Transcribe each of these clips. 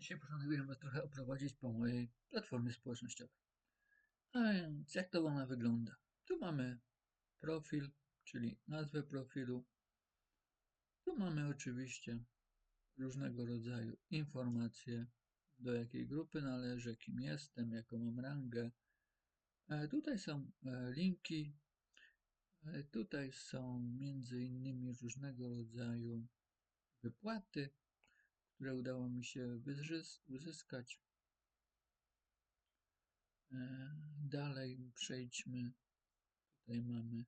Dzisiaj postanowiłem Was trochę oprowadzić po mojej platformie społecznościowej. A więc jak to ona wygląda? Tu mamy profil, czyli nazwę profilu. Tu mamy oczywiście różnego rodzaju informacje, do jakiej grupy należę, kim jestem, jaką mam rangę. E, Tutaj są e, linki. E, Tutaj są między innymi różnego rodzaju wypłaty, które udało mi się uzyskać. E, Dalej przejdźmy. Tutaj mamy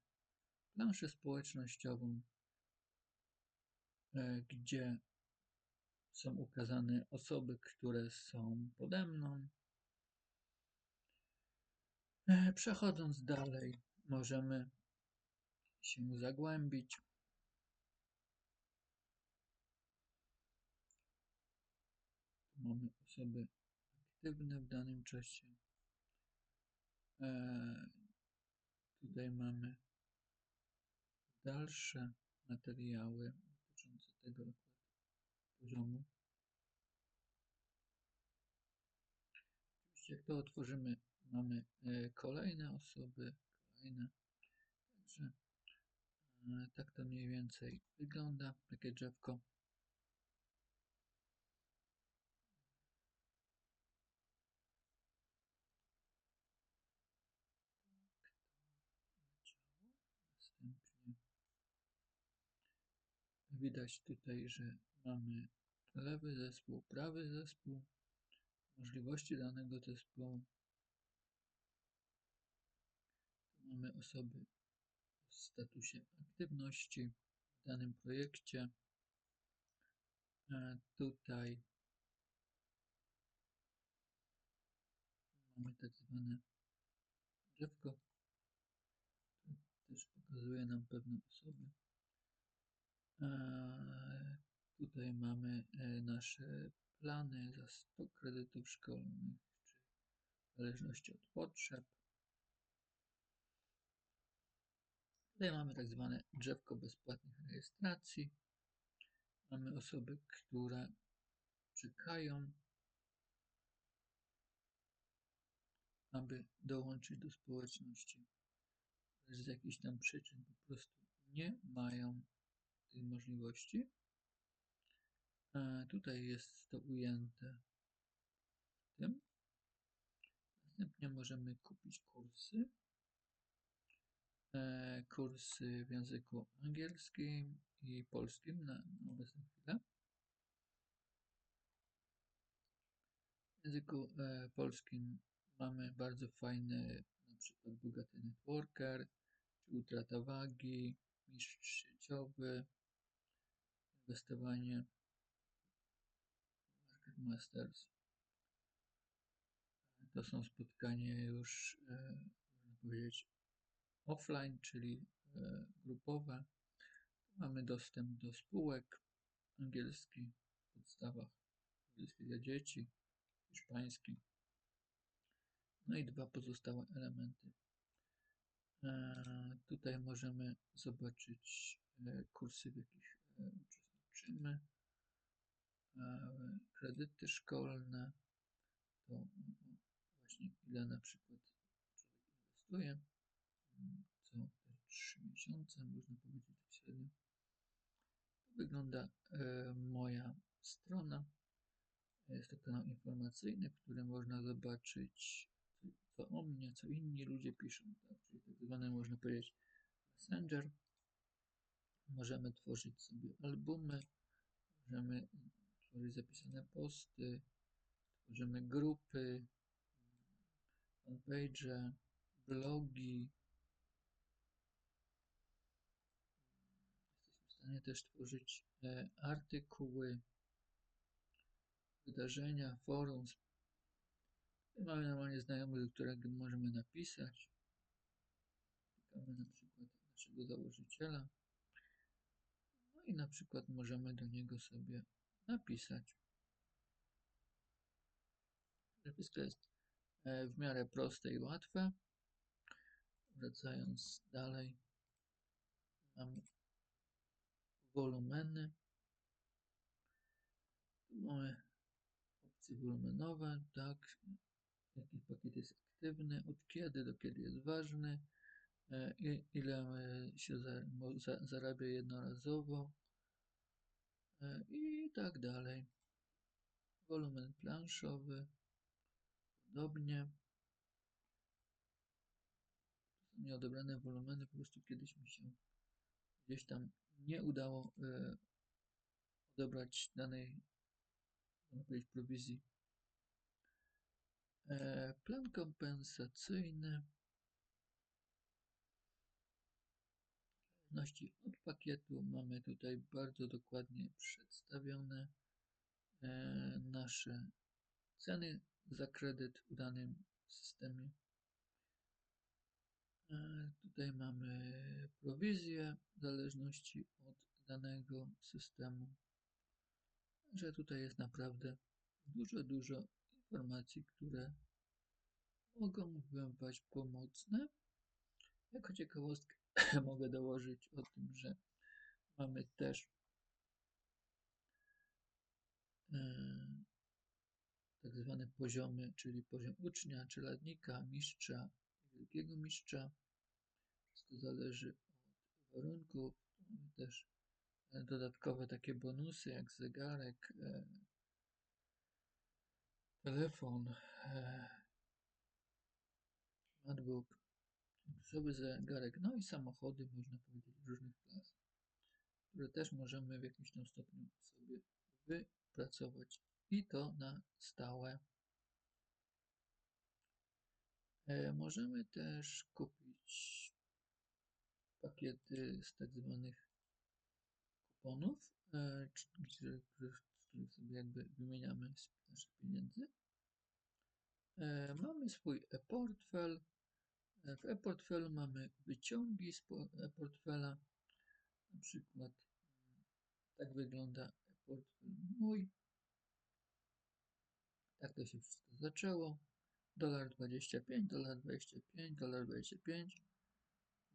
planszę społecznościową, e, gdzie są ukazane osoby, które są pode mną. E, Przechodząc dalej, możemy się zagłębić. Mamy osoby aktywne w danym czasie. E, Tutaj mamy dalsze materiały dotyczące tego akurat poziomu. Oczywiście jak to otworzymy, mamy e, kolejne osoby, kolejne. Także e, tak to mniej więcej wygląda, takie drzewko. Następnie widać tutaj, że mamy lewy zespół, prawy zespół, możliwości danego zespołu. Tu mamy osoby w statusie aktywności w danym projekcie. E, Tutaj mamy tak zwane drzewko. Tu też pokazuje nam pewne osoby. Tutaj mamy e, nasze plany za 100 kredytów szkolnych, czy w zależności od potrzeb. Tutaj mamy tak zwane drzewko bezpłatnych rejestracji. Mamy osoby, które czekają, aby dołączyć do społeczności. Z jakichś tam przyczyn po prostu nie mają możliwości. E, Tutaj jest to ujęte w tym. Następnie możemy kupić kursy. E, Kursy w języku angielskim i polskim na, na obecną chwilę. W języku e, polskim mamy bardzo fajny, na przykład bogaty networker, czy utrata wagi, mistrz sieciowy, inwestowanie Market Masters. To są spotkania już, e, można powiedzieć, offline, czyli e, grupowe. Mamy dostęp do spółek angielski w podstawach, angielski dla dzieci, hiszpański. No i dwa pozostałe elementy. E, Tutaj możemy zobaczyć kursy, w jakich e, kredyty szkolne, to właśnie ile na przykład człowiek inwestuje, co te 3 miesiące, można powiedzieć tak średnio. To wygląda e, moja strona. Jest to kanał informacyjny, w którym można zobaczyć, co o mnie, co inni ludzie piszą, tak? czyli tak zwany, można powiedzieć, messenger. Możemy tworzyć sobie albumy, możemy tworzyć zapisane posty, tworzymy grupy, fanpage, blogi. Jesteśmy w stanie też tworzyć e, artykuły, wydarzenia, forum. Mamy normalnie znajomych, do którego możemy napisać. Klikamy na przykład naszego założyciela. No i na przykład możemy do niego sobie napisać. Wszystko jest w miarę proste i łatwe. Wracając dalej, mamy wolumeny. Tu mamy opcje wolumenowe, tak, jaki pakiet jest aktywny, od kiedy do kiedy jest ważny, ile e, się mo- za, zarabia jednorazowo e, i tak dalej. Wolumen planszowy, podobnie. To nieodebrane wolumeny, po prostu kiedyś mi się gdzieś tam nie udało e, odebrać danej, można prowizji. Plan kompensacyjny. Zależności od pakietu mamy tutaj bardzo dokładnie przedstawione e, nasze ceny za kredyt w danym systemie. E, Tutaj mamy prowizję w zależności od danego systemu. Że tutaj jest naprawdę dużo, dużo informacji, które mogą bywać pomocne. Jako ciekawostkę mogę dołożyć o tym, że mamy też e, tak zwane poziomy, czyli poziom ucznia, czeladnika, mistrza wielkiego mistrza. Wszystko zależy od warunków. Mamy też e, dodatkowe takie bonusy jak zegarek, e, telefon, e, Sobie zegarek, no i samochody, można powiedzieć, różnych klas, które też możemy w jakimś tam stopniu sobie wypracować i to na stałe. E, Możemy też kupić pakiety z tak zwanych kuponów, e, których sobie jakby wymieniamy z naszych pieniędzy. E, Mamy swój. E, W e-portfelu mamy wyciągi z po- e-portfela. Na przykład mm, tak wygląda e-portfel mój. Tak to się wszystko zaczęło. Dolar 25, dolar 25, dolar 25.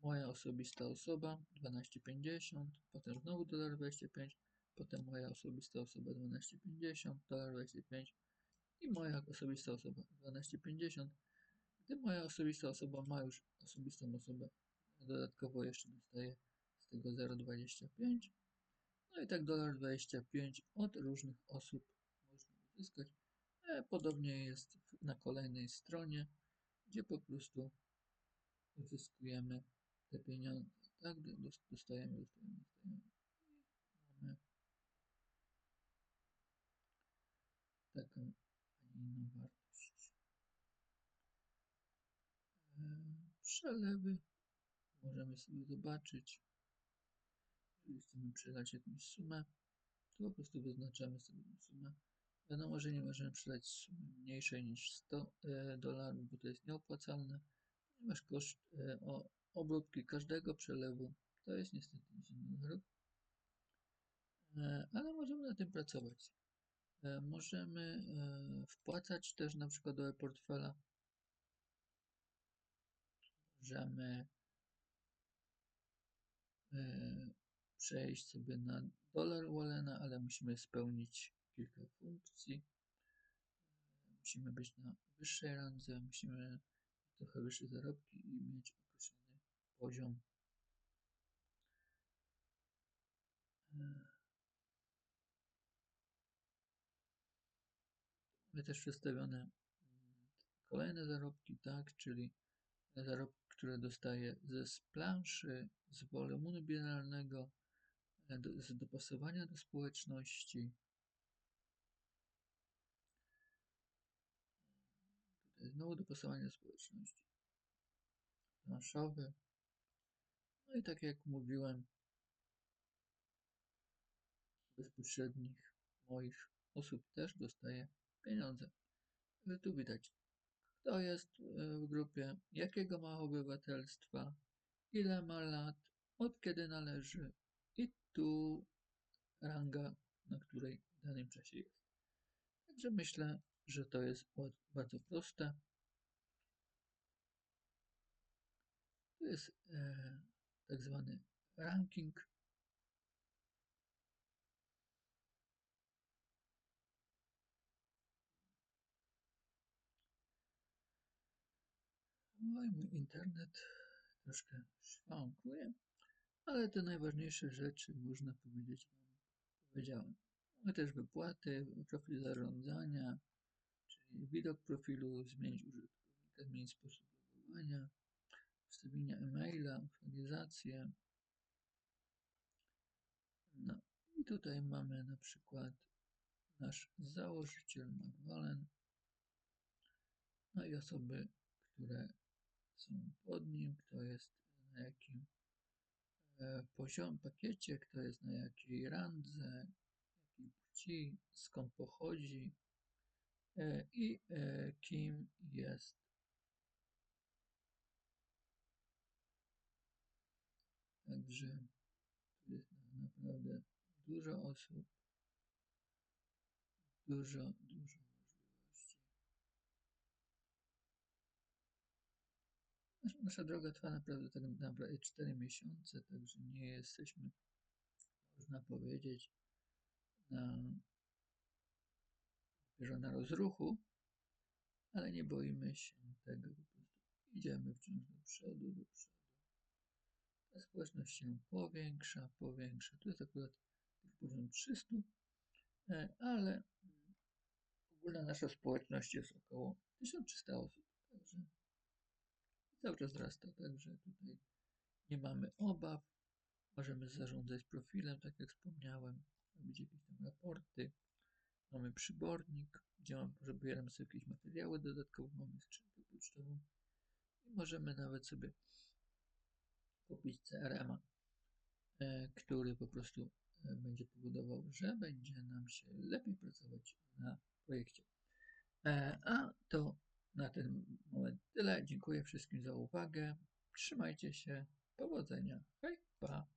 Moja osobista osoba 12,50, potem znowu dolar 25, potem moja osobista osoba 12,50, dolar 25 i moja osobista osoba 12,50. Gdy moja osobista osoba ma już osobistą osobę, dodatkowo jeszcze dostaje z tego 0,25. No i tak dolar 25 od różnych osób można uzyskać. E, Podobnie jest na kolejnej stronie, gdzie po prostu uzyskujemy te pieniądze. Tak, do- dos- dostajemy, dostajemy, dostajemy. Mamy taką, a nie inną wartość. Przelewy możemy sobie zobaczyć. Jeżeli chcemy przelać jakąś sumę, to po prostu wyznaczamy sobie sumę. Wiadomo, że nie możemy przelać sumy mniejszej niż 100 e, dolarów, bo to jest nieopłacalne, ponieważ koszt e, obróbki każdego przelewu to jest niestety 10 dolarów. E, Ale możemy na tym pracować. Możemy wpłacać też na przykład do e-portfela. Możemy e, przejść sobie na dolar Wallena, ale musimy spełnić kilka funkcji. Musimy być na wyższej randze, musimy mieć trochę wyższe zarobki i mieć określony poziom. E, Mamy też przedstawione mm, kolejne zarobki, tak, czyli zarobki, które dostaję ze planszy, z wolumenu bienalnego, e, do, z dopasowania do społeczności. Znowu dopasowanie do społeczności. Planszowy. No i tak jak mówiłem, bezpośrednich moich osób też dostaję pieniądze. Tu widać, kto jest e, w grupie, jakiego ma obywatelstwa, ile ma lat, od kiedy należy i tu ranga, na której w danym czasie jest. Także myślę, że to jest bardzo proste. Tu jest e, tak zwany ranking. No i mój internet troszkę szwankuje, ale te najważniejsze rzeczy, można powiedzieć, Wam powiedziałem. Mamy też wypłaty, profil zarządzania, czyli widok profilu, zmienić użytkownika, zmienić sposób logowania, ustawienia e-maila, aktualizację. No i tutaj mamy na przykład nasz założyciel McWallen, no i osoby, które są pod nim, kto jest na jakim e, poziom pakiecie, kto jest na jakiej randze, jakiej płci, skąd pochodzi e, i e, kim jest. Także tu jest naprawdę dużo osób, dużo, dużo możliwości. Nasza, nasza droga trwa naprawdę tak naprawdę 4 miesiące, także nie jesteśmy, można powiedzieć, na, na rozruchu, ale nie boimy się tego, po prostu idziemy wciąż do przodu, do przodu. Ta społeczność się powiększa, powiększa. Tu jest akurat tych poziom 300, e, ale ogólna nasza społeczność jest około 1300 osób, także cały czas wzrasta, także tutaj nie mamy obaw. Możemy zarządzać profilem, tak jak wspomniałem, robić jakieś tam raporty. Mamy przybornik, gdzie mam, sobie jakieś materiały dodatkowe, mamy skrzynkę pocztową i możemy nawet sobie kupić CRM-a, e, który po prostu e, będzie powodował, że będzie nam się lepiej pracować na projekcie. E, a to na ten moment tyle. Dziękuję wszystkim za uwagę. Trzymajcie się. Powodzenia. Hej, pa.